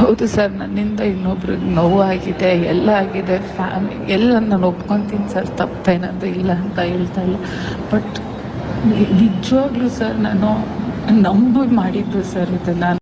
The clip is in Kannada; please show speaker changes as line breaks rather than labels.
ಹೌದು ಸರ್, ನನ್ನಿಂದ ಇನ್ನೊಬ್ರಿಗೆ ನೋವಾಗಿದೆ, ಎಲ್ಲ ಆಗಿದೆ, ಫ್ಯಾಮಿ ಎಲ್ಲ ನಾನು ಒಪ್ಕೊತೀನಿ ಸರ್ ತಪ್ಪೇನದು ಇಲ್ಲ ಅಂತ ಹೇಳ್ತಾ ಇಲ್ಲ. ಬಟ್ ನಿಜವಾಗ್ಲೂ ಸರ್, ನಾನು ನಂಬಿ ಮಾಡಿದ್ದು ಸರ್ ಇದು ನಾನು.